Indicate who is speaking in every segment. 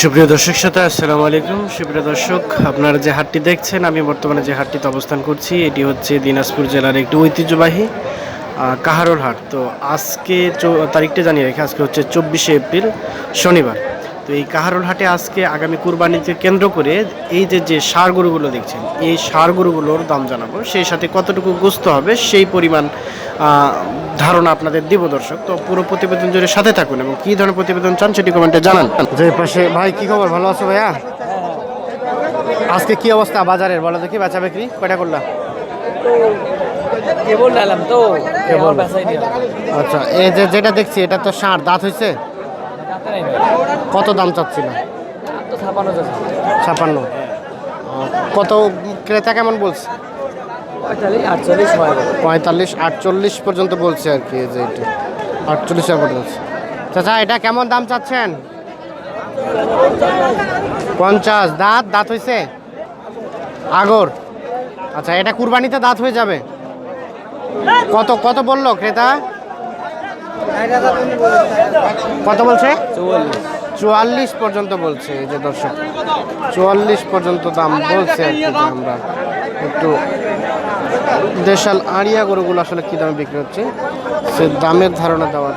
Speaker 1: সুপ্রিয় দর্শক শ্রোতা, আসসালামু আলাইকুম। সুপ্রিয় দর্শক, আপনারা যে হাটটি দেখছেন, আমি বর্তমানে যে হাটটিতে অবস্থান করছি, এটি হচ্ছে দিনাজপুর জেলার একটি ঐতিহ্যবাহী কাহারোল হাট। তো আজকে তারিখটা জানিয়ে রেখে, আজকে হচ্ছে চব্বিশে এপ্রিল, শনিবার। তো এই কাহারোল হাটে আজকে আগামী কুরবানিকে কেন্দ্র করে এই যে যে সার গরুগুলো দেখছেন এই সার গরুগুলোর দাম জানাব। সেই সাথে কতটুকু গোস্ত হবে সেই পরিমাণ ধারণা আপনাদের দিব দর্শক। তো পুরো প্রতিবেদন জুড়ে সাথে থাকুন এবং কী ধরনের প্রতিবেদন চান সেটি কমেন্টে জানান। যে পাশে ভাই কি খবর? ভালো আছো ভাইয়া? আজকে কি অবস্থা বাজারের বলো দেখি বেচা বিক্রি? কয়টা করলা?
Speaker 2: কেবল নিলাম তো।
Speaker 1: আচ্ছা এই যে যেটা দেখছি এটা তো ষাঁড় দাঁত হয়েছে কত দাম চাচ্ছিল? ছাপান্ন কত ক্রেতা কেমন বলছে?
Speaker 2: পঁয়তাল্লিশ, আটচল্লিশ
Speaker 1: পর্যন্ত বলছে আর কি যে এটা। আটচল্লিশ পর্যন্ত চাচা, এটা কেমন দাম চাচ্ছেন? পঞ্চাশ। দাঁত দাঁত হয়েছে আগর। আচ্ছা এটা কুরবানিতে দাঁত হয়ে যাবে। কত কত বলল ক্রেতা? কত বলছে?
Speaker 2: চুয়াল্লিশ
Speaker 1: পর্যন্ত বলছে এই যে দর্শক। চুয়াল্লিশ পর্যন্ত দাম বলছে আমরা একটু দেশাল আড়িয়া গরুগুলো আসলে কী দামে বিক্রি হচ্ছে? সে দামের ধারণা দেওয়ার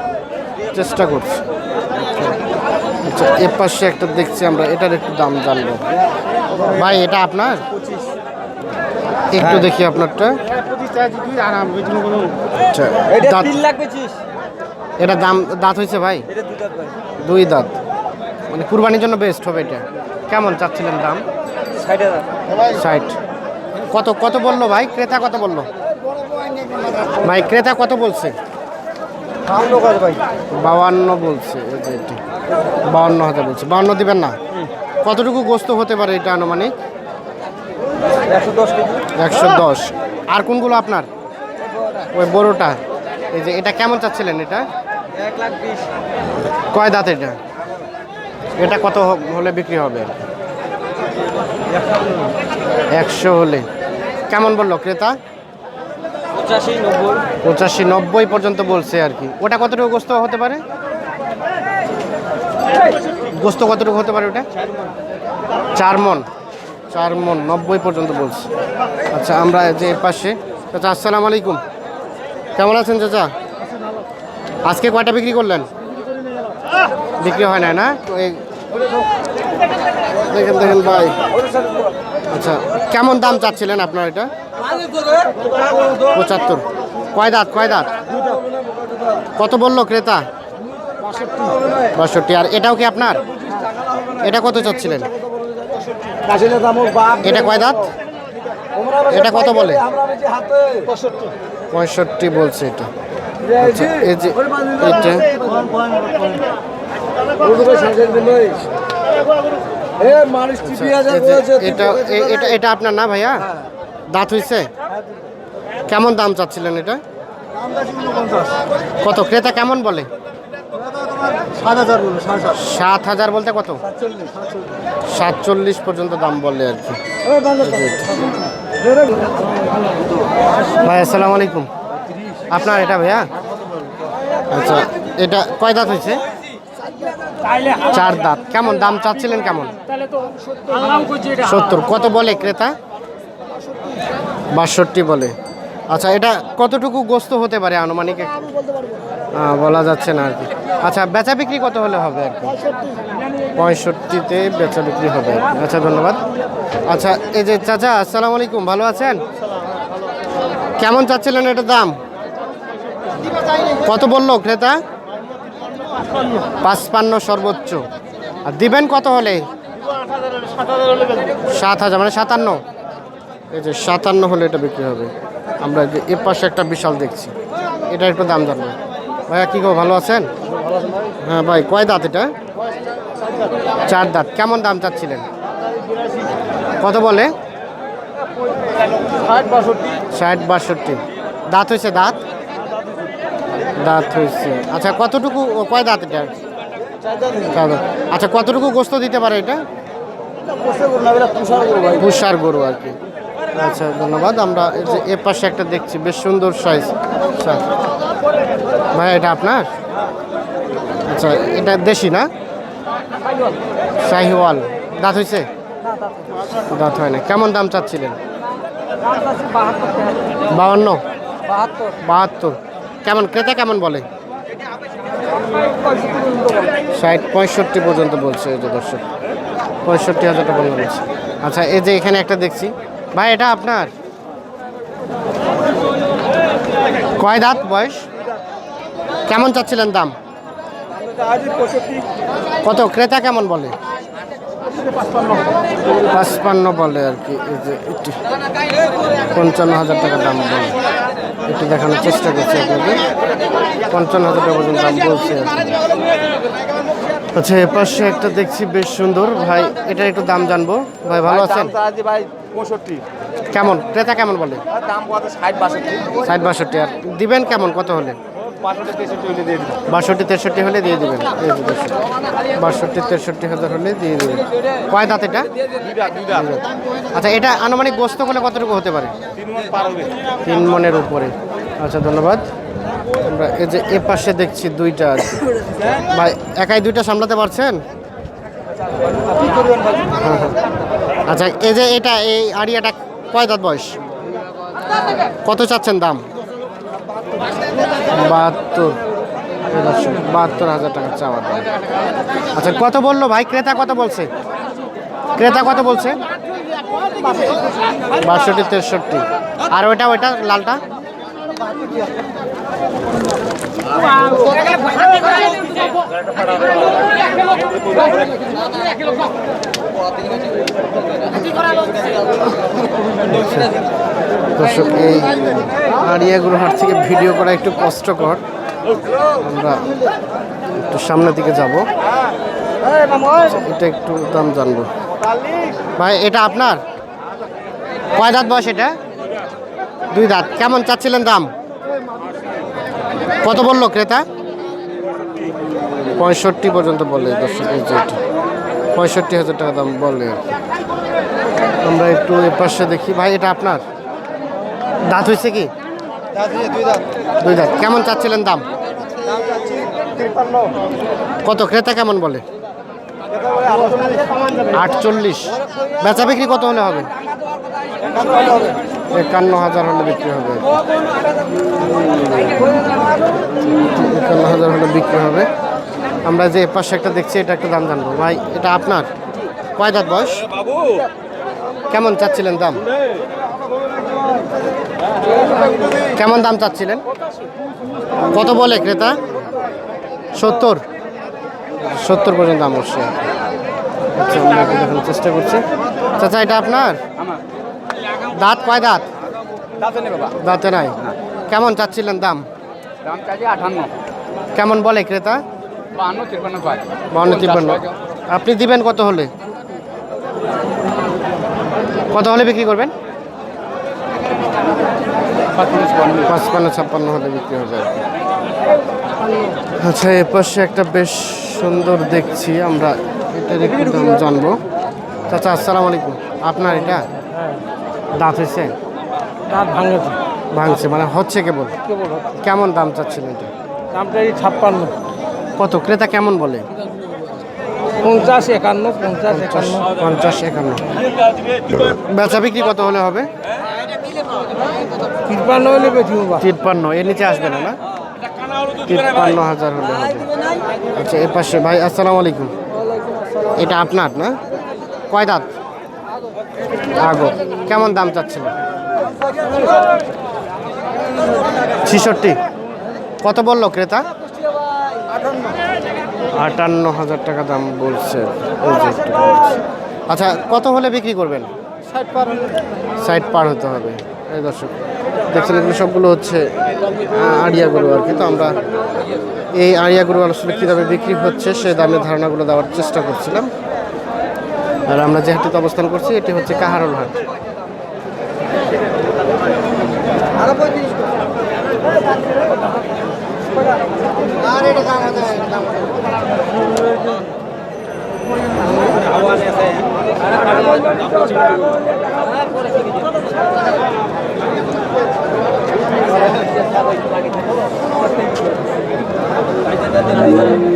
Speaker 1: চেষ্টা করছি। আচ্ছা এ পাশে একটা দেখছি আমরা এটার একটু দাম জানব। ভাই এটা আপনার? একটু দেখি আপনারটা। আচ্ছা দাঁত
Speaker 2: তিন লাখ পঁচিশ
Speaker 1: এটা দাম দাঁত হয়েছে ভাই? দুই দাঁত মানে কুরবানির জন্য বেস্ট হবে এটা। কেমন চাচ্ছিলেন দাম?
Speaker 2: ষাট
Speaker 1: কত কত বলল ভাই? ক্রেতা কত বলল? ভাই ক্রেতা কত বলছে? বাউান্ন বলছে বাউান্ন হাজার বলছে। বাউান্ন দিবেন না? কতটুকু গোস্ত হতে পারে এটা আনুমানিক?
Speaker 2: একশো দশ।
Speaker 1: আর কোনগুলো আপনার? ওই বড়োটা। এই যে এটা কেমন চাচ্ছিলেন এটা? কয় দাঁত এটা? এটা কত হলে বিক্রি হবে? একশো হলে। কেমন বলল ক্রেতা?
Speaker 2: পঁচাশি নব্বই।
Speaker 1: পর্যন্ত বলছে আর কি। ওটা কতটুকু গোস্ত হতে পারে? গোস্ত কতটুকু হতে পারে ওটা? চার মন চার মন নব্বই পর্যন্ত বলছে। আচ্ছা আমরা যে এর পাশে। চাচা আসসালামু আলাইকুম। কেমন আছেন চাচা? আজকে কয়টা বিক্রি করলেন? বিক্রি হয় না? না দেখেন দেখেন ভাই। আচ্ছা কেমন দাম চাচ্ছিলেন আপনার এটা? পঁচাত্তর। কয় দাঁত কয় দাঁত? কত বলল ক্রেতা? বাষট্টি। আর এটাও কি আপনার? এটা কত চাচ্ছিলেন? এটা কয় দাঁত? এটা কত বলে? পঁয়ষট্টি বলছে এটা। এই যে এটা। আচ্ছা, এটা এটা এটা আপনার না ভাইয়া? দাঁত হইছে? কেমন দাম চাচ্ছিলেন এটা? কত? ক্রেতা কেমন বলে? সাত হাজার বলতে কত? সাতচল্লিশ পর্যন্ত দাম বলে আর কি। ভাই আসসালামু আলাইকুম। আপনার এটা ভাইয়া? আচ্ছা এটা কয় দাঁত হয়েছে? চার দাঁত। কেমন দাম চাচ্ছিলেন কেমন? সত্তর। কত বলে ক্রেতা? বাষট্টি বলে। আচ্ছা এটা কতটুকু গোস্ত হতে পারে আনুমানিক? বলা যাচ্ছে না আর কি। আচ্ছা বেচা বিক্রি কত হলে হবে আর কি? পঁয়ষট্টিতে বেচা বিক্রি হবে। আচ্ছা ধন্যবাদ। আচ্ছা এই যে চাচা, আসসালামু আলাইকুম। ভালো আছেন? কেমন চাচ্ছিলেন এটার দাম? কত বলল ক্রেতা? পাঁচপান্ন সর্বোচ্চ। আর দিবেন কত হলে? সাত হাজার মানে সাতান্ন। এই যে সাতান্ন হলে এটা বিক্রি হবে। আমরা যে এর পাশে একটা বিশাল দেখছি। এটা একটু দাম জানব। ভাইয়া, কী গো, ভালো আছেন? হ্যাঁ ভাই, কয় দাঁত এটা? চার দাঁত। কেমন দাম চাচ্ছিলেন? কত বলে? ষাট বাষট্টি। দাঁত হয়েছে দাঁত? দাঁত হয়েছে। আচ্ছা কতটুকু কয় দাঁত এটা। আচ্ছা কতটুকু গোস্ত দিতে পারে এটা? পুষার গরু আর কি। আচ্ছা ধন্যবাদ। আমরা এ পাশে একটা দেখছি, বেশ সুন্দর সাইজ আচ্ছা। ভাই, এটা আপনার? আচ্ছা এটা দেশি না? শাহিওয়াল। দাঁত হয়েছে? দাঁত হয় না কেমন দাম চাচ্ছিলেন? বাহান্ন
Speaker 2: বাহাত্তর।
Speaker 1: বাহাত্তর? কেমন ক্রেতা কেমন বলে? ষাট, পঁয়ষট্টি পর্যন্ত বলছে এই যে দর্শক। পঁয়ষট্টি হাজার টাকা বলছে। আচ্ছা এই যে এখানে একটা দেখছি। ভাই, এটা আপনার? কয় দাঁত বয়স? কেমন চাচ্ছিলেন দাম? কত? ক্রেতা কেমন বলে? পাঁচপান্ন বলে আর কি। এই যে পঞ্চান্ন হাজার টাকা দাম বলে। একটু দেখানোর চেষ্টা করছি আপনাদের। পঞ্চান্ন হাজার টাকা পর্যন্ত দাম বলছে আচ্ছা এ পাশে একটা দেখছি বেশ সুন্দর। ভাই এটা একটু দাম জানব। ভাই ভালো আছেন?
Speaker 2: ভাই পঁয়ষট্টি।
Speaker 1: কেমন? ক্রেতা কেমন বলে?
Speaker 2: দাম কত ষাট বাষট্টি।
Speaker 1: ষাট বাষট্টি। আর দিবেন কেমন? কত হলে?
Speaker 2: বাষট্টি তেষট্টি হলে দিয়ে
Speaker 1: দেবেন। বাষট্টি তেষট্টি হাজার হলে দিয়ে দেবেন। কয় দাঁত এটা? আচ্ছা এটা আনুমানিক গোস্ত করলে কতটুকু হতে পারে?
Speaker 2: তিন মন
Speaker 1: মনের উপরে। আচ্ছা ধন্যবাদ। আমরা এই যে এ পাশে দেখছি দুইটা আছে। ভাই একাই দুইটা সামলাতে পারছেন। আচ্ছা এই যে এটা এই আড়িয়াটা কয় দাঁত বয়স? কত চাচ্ছেন দাম? বাহাত্তর। বাহাত্তর হাজার টাকা চাওয়া দাম। আচ্ছা কত বলল ভাই? ক্রেতা কত বলছে? ক্রেতা কত বলছে? বাষট্টি, তেষট্টি। আর ওইটা ওইটা, লালটা? দর্শক, এই আড়িয়াগুলো হাট থেকে ভিডিও করা একটু কষ্টকর। আমরা একটু সামনের দিকে যাব। এটা একটু দাম জানব। ভাই, এটা আপনার? কয় দাঁত বয়স এটা? দুই দাঁত। কেমন চাচ্ছিলেন দাম? কত বলল ক্রেতা? পঁয়ষট্টি পর্যন্ত বলে, দর্শক পঁয়ষট্টি হাজার টাকা দাম বলে আমরা একটু এ পাশে দেখি। ভাই, এটা আপনার? দাঁত হয়েছে কি?
Speaker 2: দুই
Speaker 1: দাঁত। কেমন চাচ্ছিলেন দাম? কত? ক্রেতা কেমন বলে? আটচল্লিশ। বেচা বিক্রি কত হলে হবে? একান্ন হাজার হলে বিক্রি হবে। একান্ন হাজার হলে বিক্রি হবে। আমরা যে পাশে একটা দেখছি, এটা একটা দাম জানব। ভাই, এটা আপনার? কয় দাঁত বয়স? কেমন চাচ্ছিলেন দাম? কেমন দাম চাচ্ছিলেন? কত বলে ক্রেতা? সত্তর। সত্তর পর্যন্ত আচ্ছা আমরা একটু দেখানোর চেষ্টা করছি। চাচা এটা আপনার? দাঁত কয় দাঁত?
Speaker 2: দাঁত নেই
Speaker 1: নাই। কেমন চাচ্ছিলেন দাম?
Speaker 2: দাম চাইছে আঠান্ন।
Speaker 1: কেমন বলে ক্রেতা?
Speaker 2: বাহান্ন তিপ্পান্ন
Speaker 1: আপনি দিবেন কত হলে? কত হলে বিক্রি করবেন? পাঁচপান্ন ছাপ্পান্ন হলে বিক্রি হবে আচ্ছা এ পাশে একটা বেশ সুন্দর দেখছি আমরা এটার একটু দাম জানব। চাচা আসসালামু আলাইকুম। আপনার এটা দাঁত হয়েছে?
Speaker 2: দাঁত ভাঙেছে।
Speaker 1: ভাঙছে মানে হচ্ছে কেবল? কেমন দাম চাচ্ছেন এটা?
Speaker 2: দামটা এই ছাপ্পান্ন।
Speaker 1: কত? ক্রেতা কেমন বলে?
Speaker 2: পঞ্চাশ একান্ন পঞ্চাশ একান্ন।
Speaker 1: পঞ্চাশ একান্ন। বেচা বিক্রি কত হলে হবে?
Speaker 2: তিপ্পান্ন হলে
Speaker 1: তিপ্পান্ন এর নিচে আসবে না না? তিপ্পান্ন হাজার হলে আচ্ছা এ পাশে ভাই আসসালামু আলাইকুম। এটা আপনার না? কয় দাঁত? আগো। কেমন দাম চাচ্ছেন? ছিষট্টি। কত বলল ক্রেতা? আটান্ন হাজার টাকা দাম বলছে। আচ্ছা কত হলে বিক্রি করবেন? সাইড পার হতে হবে। এই দর্শক দেখছেন এগুলো সবগুলো হচ্ছে আহ, আড়িয়া গরু আর কি। তো আমরা এই আড়িয়া গরু আসলে কীভাবে বিক্রি হচ্ছে সেই দামের ধারণাগুলো দেওয়ার চেষ্টা করছিলাম। আর আমরা যে হাটটিতে অবস্থান করছি এটি হচ্ছে কাহারল হাট।
Speaker 2: পঁয়ত্রিশ আর এটা দাম হতে